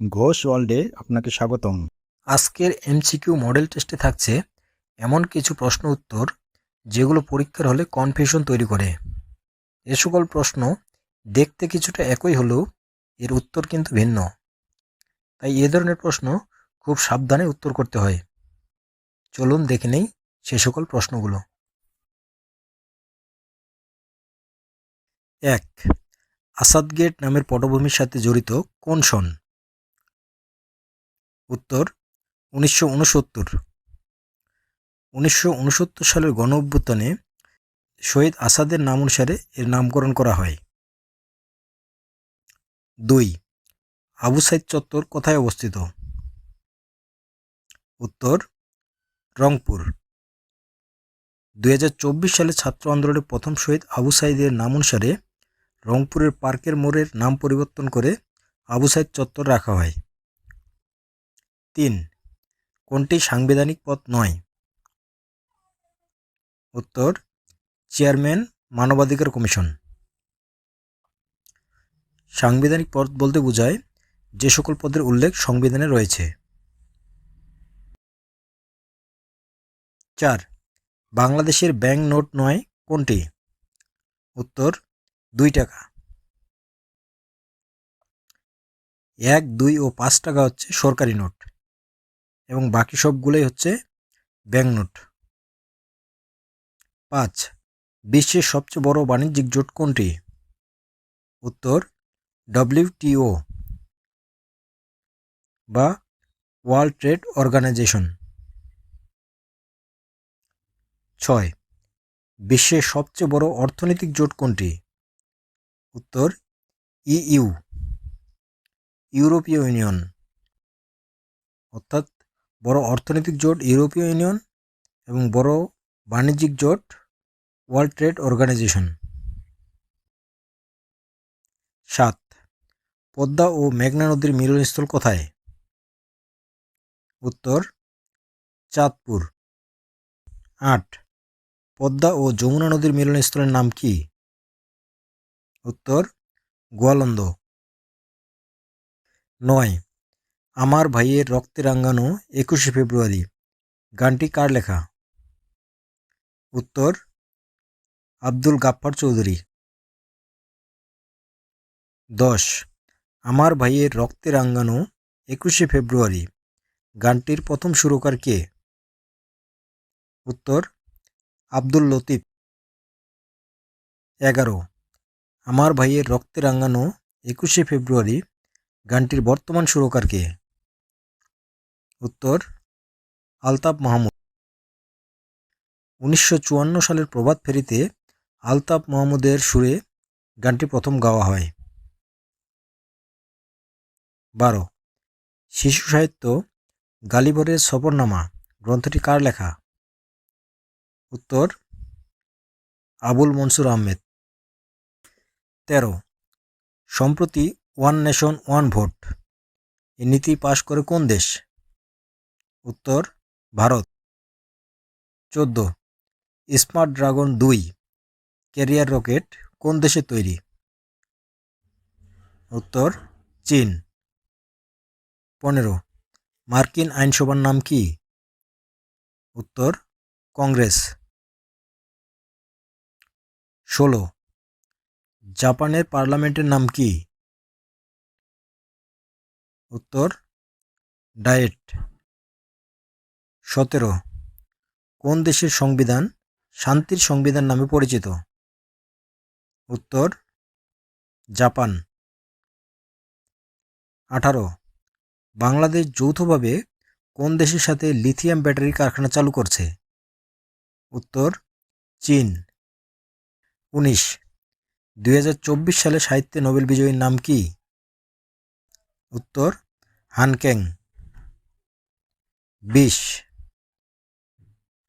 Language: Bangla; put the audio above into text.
ঘোষ ওয়ার্ল্ডে আপনাকে স্বাগতম। আজকের এমসিকিউ মডেল টেস্টে থাকছে এমন কিছু প্রশ্ন উত্তর, যেগুলো পরীক্ষার হলে কনফিউশন তৈরি করে। এ সকল প্রশ্ন দেখতে কিছুটা একই হলেও এর উত্তর কিন্তু ভিন্ন। তাই এ ধরনের প্রশ্ন খুব সাবধানে উত্তর করতে হয়। চলুন দেখে নেই সে সকল প্রশ্নগুলো। এক, আসাদ গেট নামের পটভূমির সাথে জড়িত কোন সন উত্তর উনিশশো উনসত্তর। উনিশশো উনসত্তর সালের গণ অভ্যুত্থানে শহীদ আসাদের নাম অনুসারে এর নামকরণ করা হয়। দুই, আবু সাইদ চত্বর কোথায় অবস্থিত? উত্তর, রংপুর। দুই সালে ছাত্র আন্দোলনে প্রথম শহীদ আবু সাইদের নাম অনুসারে রংপুরের পার্কের মোড়ের নাম পরিবর্তন করে আবু সাইদ চত্বর রাখা হয়। তিন। কোনটি সাংবিধানিক পদ নয়? উত্তর, চেয়ারম্যান, মানবাধিকার কমিশন। সাংবিধানিক পদ বলতে বোঝায় যে সকল পদের উল্লেখ সংবিধানে রয়েছে। চার, বাংলাদেশের ব্যাংক নোট নয় কোনটি? উত্তর, দুই টাকা। এক, দুই ও পাঁচ টাকা হচ্ছে সরকারি নোট। এবং বাকি সবগুলোই হচ্ছে ব্যাংক নোট পাঁচ, বিশ্বের সবচেয়ে বড় বাণিজ্যিক জোট কোনটি? উত্তর ডব্লিউটিও বা ওয়ার্ল্ড ট্রেড অর্গানাইজেশন। ছয়, বিশ্বের সবচেয়ে বড় অর্থনৈতিক জোট কোনটি? উত্তর ইইউ ইউরোপীয় ইউনিয়ন। অর্থাৎ বড় অর্থনৈতিক জোট ইউরোপীয় ইউনিয়ন এবং বড় বাণিজ্যিক জোট ওয়ার্ল্ড ট্রেড অর্গানাইজেশন। সাত, পদ্মা ও মেঘনা নদীর মিলনস্থল কোথায়? উত্তর, চাঁদপুর। আট, পদ্মা ও যমুনা নদীর মিলনস্থলের নাম কি? উত্তর, গোয়ালন্দ। নয় আমার ভাইয়ের রক্তে রাঙ্গানো একুশে ফেব্রুয়ারি। গানটি কার লেখা? উত্তর, আব্দুল গাফফার চৌধুরী। দশ, আমার ভাইয়ের রক্তে রাঙ্গানো একুশে ফেব্রুয়ারি। গানটির প্রথম সুরকার কে? উত্তর, আব্দুল লতিফ। এগারো, আমার ভাইয়ের রক্তে রাঙ্গানো একুশে ফেব্রুয়ারি। গানটির বর্তমান সুরকার কে? উত্তর, আলতাফ মাহমুদ। উনিশশো চুয়ান্ন সালের প্রভাত ফেরিতে আলতাফ মাহমুদের সুরে গানটি প্রথম গাওয়া হয়। বারো, শিশু সাহিত্য গালিবরের সফরনামা গ্রন্থটি কার লেখা? উত্তর, আবুল মনসুর আহমেদ। তেরো, সম্প্রতি ওয়ান নেশন ওয়ান ভোট, এই নীতি পাশ করে কোন দেশ? উত্তর, ভারত। চোদ্দ। স্মার্ট ড্রাগন দুই, ক্যারিয়ার রকেট কোন দেশে তৈরি? উত্তর, চীন। পনেরো। মার্কিন আইনসভার নাম কি? উত্তর, কংগ্রেস। ষোলো। জাপানের পার্লামেন্টের নাম কি? উত্তর, ডায়েট। সতেরো। কোন দেশের সংবিধান শান্তির সংবিধান নামে পরিচিত? উত্তর, জাপান। আঠারো। বাংলাদেশ যৌথভাবে কোন দেশের সাথে লিথিয়াম ব্যাটারি কারখানা চালু করছে? উত্তর, চীন। উনিশ। দুই সালে সাহিত্যে নোবেল বিজয়ীর নাম কি? উত্তর, হানকেং। বিশ।